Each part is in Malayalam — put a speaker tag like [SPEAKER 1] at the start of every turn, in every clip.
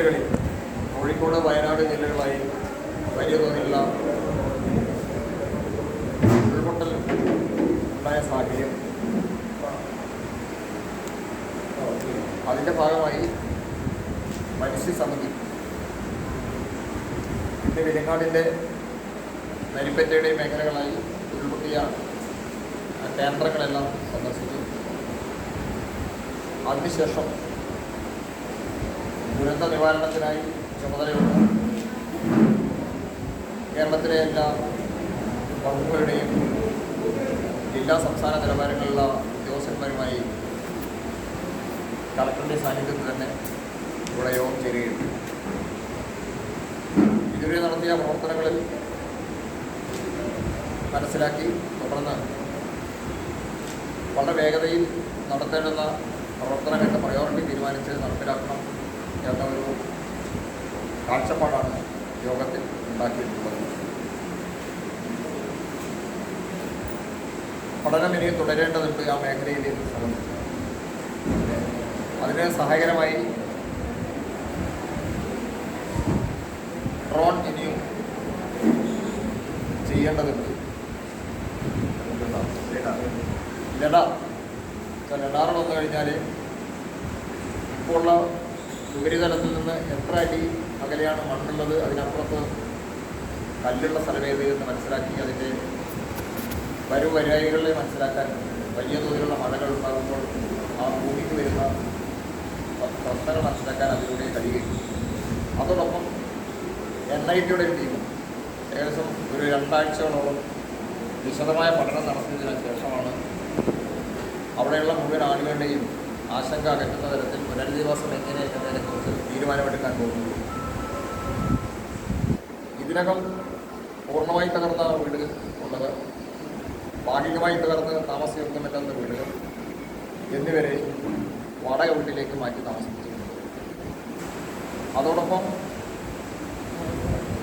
[SPEAKER 1] ജില്ലകളിൽ കോഴിക്കോട് വയനാട് ജില്ലകളായി വലിയ തോതിലുള്ള ഉരുൾപൊട്ടൽ ഉണ്ടായ സാഹചര്യം. അതിന്റെ ഭാഗമായി മനുഷ്യസമിതി ഇന്ന് വിലങ്ങാടിന്റെ നരിപ്പറ്റയുടെ മേഖലകളായി ഉരുൾപൊട്ടിയ ആ കേന്ദ്രങ്ങളെല്ലാം സന്ദർശിച്ചു. അതിനുശേഷം ദുരന്ത നിവാരണത്തിനായി ചുമതലയുള്ള കേരളത്തിലെ എല്ലാ വകുപ്പുകളുടെയും ജില്ലാ സംസ്ഥാന നിലവാരങ്ങളിലുള്ള ഉദ്യോഗസ്ഥന്മാരുമായി കളക്ടറുടെ സാന്നിധ്യത്തിൽ തന്നെ ഇവിടെ യോഗം ചേരുകയുണ്ട്. ഇതുവരെ നടത്തിയ പ്രവർത്തനങ്ങളിൽ മനസ്സിലാക്കി തുടർന്ന് വളരെ വേഗതയിൽ നടത്തേണ്ടുന്ന പ്രവർത്തനങ്ങളുടെ പ്രയോറിറ്റി തീരുമാനിച്ച് നടപ്പിലാക്കണം എന്ന ഒരു കാഴ്ചപ്പാടാണ് യോഗത്തിൽ ഉണ്ടാക്കിയിട്ടുള്ളത്. പഠനം ഇനിയും തുടരേണ്ടതുണ്ട് ആ മേഖലയിൽ സംബന്ധിച്ച് അതിന് സഹായകരമായി ഡ്രോൺ ഇനിയും ചെയ്യേണ്ടതുണ്ട്. ലഡാർ. ലഡാർ വന്നു കഴിഞ്ഞാൽ ഇപ്പോൾ ഉള്ള ഉപരിതലത്തിൽ നിന്ന് എത്ര അടി അകലെയാണ് മണ്ണുള്ളത് അതിനപ്പുറത്ത് കല്ലുള്ള സ്ഥലമേത് എന്ന് മനസ്സിലാക്കി അതിന്റെ വരുവരായികളെ മനസ്സിലാക്കാൻ വലിയ തോതിലുള്ള മഴകൾ ഉണ്ടാകുമ്പോൾ ആ ഭൂമിക്ക് വരുന്ന പ്ര- പ്രശ്നങ്ങൾ മനസ്സിലാക്കാൻ അതിലൂടെ കഴിയുകയും അതോടൊപ്പം എൻ ഐ ടിയുടെ ഒരു ടീം ഏകദേശം ഒരു രണ്ടാഴ്ചകളോളം വിശദമായ പഠനം നടത്തിയതിനു ശേഷമാണ് അവിടെയുള്ള മുഴുവൻ ആളുകളുടെയും ആശങ്ക അകറ്റുന്ന തരത്തിൽ പുനരധിവാസം എങ്ങനെ എന്നതിനെക്കുറിച്ച് തീരുമാനമെടുക്കാൻ പോകുന്നത്. ഇതിനകം പൂർണമായി തകർന്ന വീട് ഉള്ളത് ഭാഗികമായി തകർന്ന് താമസിക്കാൻ പറ്റാത്ത വീടുകൾ എന്നിവരെ വാടക വീട്ടിലേക്ക് മാറ്റി താമസിപ്പിച്ചിട്ടുണ്ട്. അതോടൊപ്പം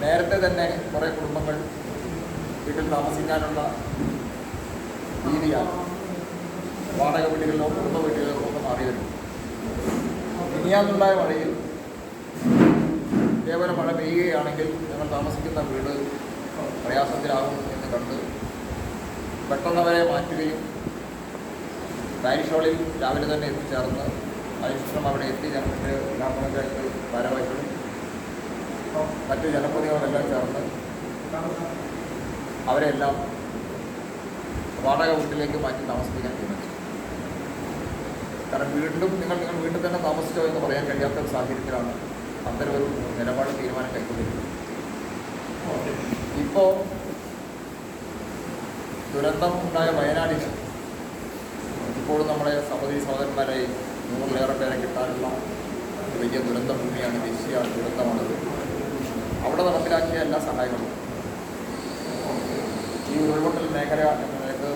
[SPEAKER 1] നേരത്തെ തന്നെ കുറേ കുടുംബങ്ങൾ വീട്ടിൽ താമസിക്കാനുള്ള രീതിയാണ് വാടക വീടുകളിലോ കുടുംബ വീടുകളിലോ ഒക്കെ മാറി ഇനിയാന്നുണ്ടായ മഴയിൽ പെയ്യുകയാണെങ്കിൽ ഞങ്ങൾ താമസിക്കുന്ന വീട് പ്രയാസത്തിലാകും എന്ന് കണ്ട് പെട്ടെന്നവരെ മാറ്റുകയും പാരിഷ് ഹാളിൽ രാവിലെ തന്നെ എത്തിച്ചേർന്ന് അതിനുശേഷം അവിടെ എത്തി ഞങ്ങൾക്ക് ഗ്രാമപഞ്ചായത്ത് ഭാരവാഹികളും മറ്റ് ജനപ്രതിനിധികളെല്ലാം ചേർന്ന് അവരെല്ലാം വാടക വീട്ടിലേക്ക് മാറ്റി താമസിപ്പിക്കാൻ തീരുമാനിച്ചു. കാരണം വീണ്ടും നിങ്ങൾ നിങ്ങൾ വീണ്ടും തന്നെ താമസിച്ചോ എന്ന് പറയാൻ കഴിയാത്ത സാഹചര്യത്തിലാണ് അത്തരമൊരു നിലപാട് തീരുമാനം കൈക്കൊണ്ടിരിക്കുന്നത് ഇപ്പോൾ ദുരന്തം ഉണ്ടായ വയനാടിൽ ഇപ്പോഴും നമ്മുടെ സഹോദരി സഹോദരന്മാരെ നൂറിലേറെ പേരെ കിട്ടാനുള്ള വലിയ ദുരന്ത ഭൂമിയാണ് ദേശീയ ദുരന്തമാണത്. അവിടെ നടപ്പിലാക്കിയ എല്ലാ സഹായങ്ങളും. ഈ ഉരുൾപൊട്ടൽ മേഖല എന്ന നിലയ്ക്ക്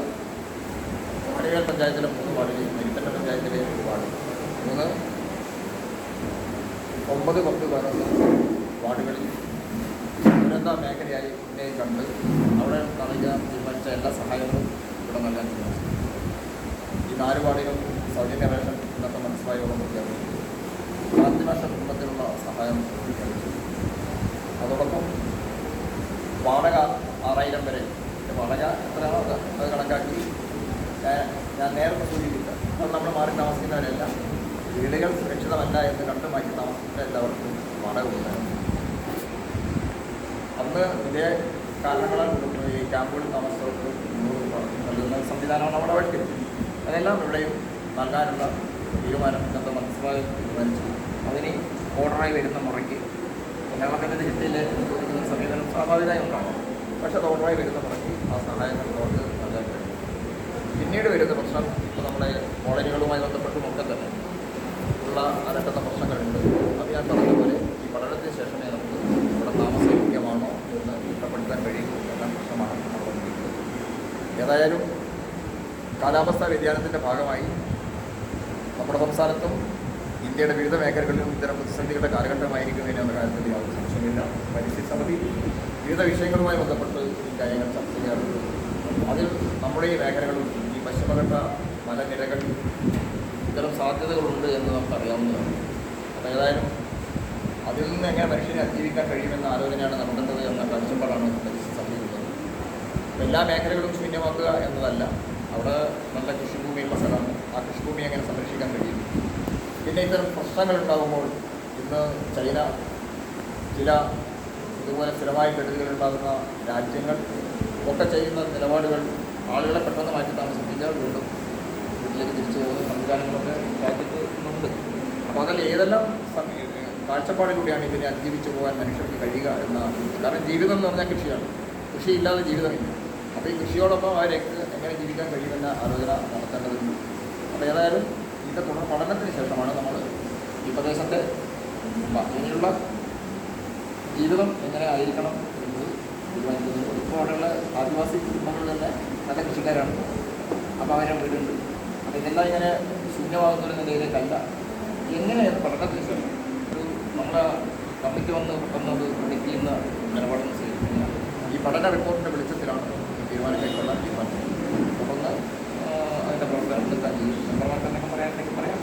[SPEAKER 1] വാടികൾ പഞ്ചായത്തിലെ മൂന്ന് വാർഡിൽ മെരിത്തല പഞ്ചായത്തിലെ ഒരു വാർഡ്. മൂന്ന് ഒമ്പത് പത്ത് പതിനൊന്ന് വാർഡുകളിൽ. ദുരന്ത മേഖലയായി ഉന്നയി കണ്ട് അവിടെ നൽകാൻ തീരുമാനിച്ച എല്ലാ സഹായങ്ങളും ഇവിടെ നൽകാൻ തീരുമാനിച്ചു. ഈ നാല് വാർഡിലും സൗജന്യ റേഷൻ ഇന്നത്തെ മനസ്സിലായോളം പ്രഖ്യാപിച്ചു കുടുംബത്തിനുള്ള സഹായം പ്രഖ്യാപിച്ചു അതോടൊപ്പം വാടക ആറായിരം വരെ. വാടക എത്രയാണോ അത് കണക്കാക്കി ഞാൻ ഞാൻ നേരത്തെ സൂചിപ്പിക്കുക അത് നമ്മൾ മാറി താമസിക്കുന്നവരല്ല. വീടുകൾ സുരക്ഷിതമല്ല എന്ന് കണ്ടു മാറ്റി താമസിക്കുന്ന എല്ലാവർക്കും വാടക അന്ന് ഇതേ കാരണങ്ങളാൽ ഈ ക്യാമ്പുകളിൽ താമസിച്ചവർക്ക് നൽകുന്ന സംവിധാനമാണ് നമ്മുടെ വഴിക്ക്. അതെല്ലാം ഇവിടെയും നൽകാനുള്ള തീരുമാനം ഇന്നത്തെ മനസ്സിലായി തീരുമാനിച്ചു. അതിന് ഓർഡറായി വരുന്ന മുറയ്ക്ക് കേരളത്തിന്റെ ജില്ലയിലെ ചോദിക്കുന്ന സമീപനം സ്വാഭാവികമായി ഉണ്ടാകും പക്ഷെ അത് ഓർഡറായി വരുന്ന മുറയ്ക്ക് ആ സഹായങ്ങൾ അവർക്ക് നൽകാൻ കഴിയും. പിന്നീട് വരുന്ന പ്രശ്നം ഇപ്പോൾ നമ്മുടെ കോളേജുകളുമായി ബന്ധപ്പെട്ടുമൊക്കെ തന്നെ ഉള്ള അലട്ടുന്ന പ്രശ്നങ്ങളുണ്ട് അത് ഞാൻ പറഞ്ഞതുപോലെ ഈ പഠനത്തിന് ശേഷമേ നമുക്ക് ഇവിടെ താമസയോഗ്യമാണോ എന്ന് തിട്ടപ്പെടുത്താൻ കഴിയുമോ എന്ന പ്രശ്നമാണ് നമ്മൾ വന്നിരിക്കുന്നത് ഏതായാലും കാലാവസ്ഥാ വ്യതിയാനത്തിന്റെ ഭാഗമായി നമ്മുടെ സംസ്ഥാനത്തും ഇന്ത്യയുടെ വിവിധ മേഖലകളിലും ഇത്തരം പ്രതിസന്ധികളുടെ കാലഘട്ടമായിരിക്കുമെന്ന് എന്ന കാര്യത്തിൽ യാതൊരു സംശയമില്ല പരിസ്ഥിതി സമിതി വിവിധ വിഷയങ്ങളുമായി ബന്ധപ്പെട്ട് ഈ കാര്യങ്ങൾ ചർച്ച ചെയ്യാറുണ്ട്. അതിൽ നമ്മുടെ ഈ മേഖലകളും ഈ പശ്ചിമഘട്ട മലനിരകൾ ഇത്തരം സാധ്യതകളുണ്ട് എന്ന് നമുക്കറിയാവുന്നതാണ് അപ്പോൾ ഏതായാലും അതിൽ നിന്ന് എങ്ങനെ മനുഷ്യനെ അതിജീവിക്കാൻ കഴിയുമെന്ന ആലോചനയാണ് നടത്തേണ്ടത് എന്ന കാഴ്ചപ്പാടാണ് പരിസ്ഥിതി സമിതി എല്ലാ മേഖലകളും ശൂന്യമാക്കുക എന്നതല്ല. അവിടെ നല്ല കൃഷിഭൂമിയുള്ള സ്ഥലമാണ് ആ കൃഷിഭൂമി അങ്ങനെ സംരക്ഷിക്കാൻ കഴിയും? പിന്നെ ഇത്തരം പ്രശ്നങ്ങൾ ഉണ്ടാകുമ്പോൾ ഇന്ന് ചൈന ചില ഇതുപോലെ സ്ഥിരമായി കെടുതികൾ ഉണ്ടാകുന്ന രാജ്യങ്ങൾ ഒക്കെ ചെയ്യുന്ന നിലപാടുകൾ ആളുകളെ പെട്ടെന്ന് മാറ്റി താമസിപ്പിച്ചാൽ വീണ്ടും വീട്ടിലേക്ക് തിരിച്ചു പോകുന്ന സംവിധാനങ്ങളൊക്കെ രാജ്യത്ത് ഉണ്ട്. അപ്പോൾ അതിൽ ഏതെല്ലാം കാഴ്ചപ്പാടിലൂടെയാണ് ഇതിനെ അതിജീവിച്ചു പോകാൻ മനുഷ്യർക്ക് കഴിയുക എന്നാണ്. കാരണം ജീവിതം എന്ന് പറഞ്ഞാൽ കൃഷിയാണ്. കൃഷിയില്ലാതെ ജീവിതമില്ല. അപ്പോൾ ഈ കൃഷിയോടൊപ്പം ആ അവർക്ക് എങ്ങനെ ജീവിക്കാൻ കഴിയുമെന്ന ആലോചന നടത്തേണ്ടതുണ്ട്. അപ്പോൾ ഏതായാലും ഇതിന്റെ തുടർ പഠനത്തിന് ശേഷമാണ് നമ്മൾ ഈ പ്രദേശത്തെ ഇനിയുള്ള ജീവിതം എങ്ങനെ ആയിരിക്കണം എന്നത് തീരുമാനിക്കുന്നത്. ഇപ്പോൾ അവിടെയുള്ള ആദിവാസി കുടുംബങ്ങൾ തന്നെ നല്ല കൃഷിക്കാരാണ്. അപ്പോൾ അവരെ വീടുണ്ട്. അപ്പോൾ ഇതെല്ലാം ഇങ്ങനെ ശൂന്യമാകുന്ന നിലയിലേക്കല്ല. എങ്ങനെയാണ് പഠനത്തിന് ശേഷം ഒരു നമ്മളെ കമ്മിറ്റി വന്ന് അത് പ്രൊഡിക്റ്റ് ചെയ്യുന്ന നിലപാടൊന്നും സ്വീകരിക്കുന്നില്ല ഈ പഠന റിപ്പോർട്ടിന്റെ തുടർന്ന് അതിന്റെ പ്രവർത്തനങ്ങൾ തന്നെയും പ്രവർത്തനമൊക്കെ പറയാനുണ്ടെങ്കിൽ പറയാം.